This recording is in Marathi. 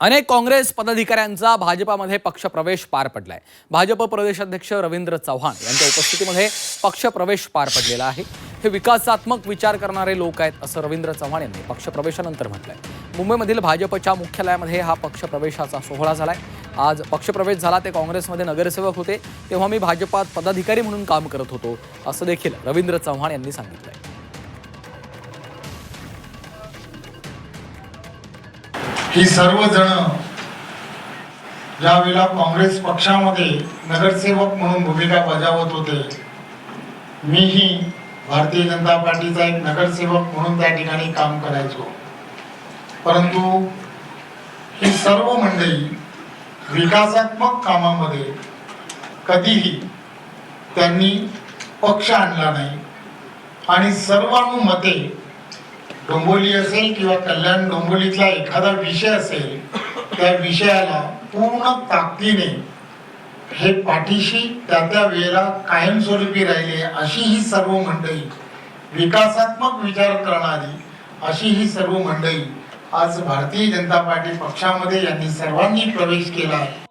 अनेक काँग्रेस पदाधिकाऱ्यांचा भाजपामध्ये पक्षप्रवेश पार पडलाय. भाजप प्रदेशाध्यक्ष रवींद्र चव्हाण यांच्या उपस्थितीमध्ये पक्षप्रवेश पार पडलेला आहे. हे विकासात्मक विचार करणारे लोक आहेत असं रवींद्र चव्हाण यांनी पक्षप्रवेशानंतर म्हटलंय. मुंबईमधील भाजपच्या मुख्यालयामध्ये हा पक्षप्रवेशाचा सोहळा झालाय. आज पक्षप्रवेश झाला ते काँग्रेसमध्ये नगरसेवक होते. तेव्हा मी भाजपात पदाधिकारी म्हणून काम करत होतो असं देखील रवींद्र चव्हाण यांनी सांगितलंय. ही सर्वजण ज्यावेळेला काँग्रेस पक्षामध्ये नगरसेवक म्हणून भूमिका बजावत होते. मीही भारतीय जनता पार्टीचा एक नगरसेवक म्हणून त्या ठिकाणी काम करायचो. परंतु ही सर्व मंडळी विकासात्मक कामामध्ये कधीही त्यांनी पक्ष आणला नाही. आणि सर्वानुमते डोंबोली असेल किंवा कल्याण डोंबोलीतला एखादा विषय असेल त्या विषयाला पूर्ण ताकदीने हे पाठीशी त्या त्या वेळेला कायमस्वरूपी राहिले अशी ही सर्व मंडळी. विकासात्मक विचार करणारी अशी ही सर्व मंडळी आज भारतीय जनता पार्टी पक्षामध्ये यांनी सर्वांनी प्रवेश केला आहे.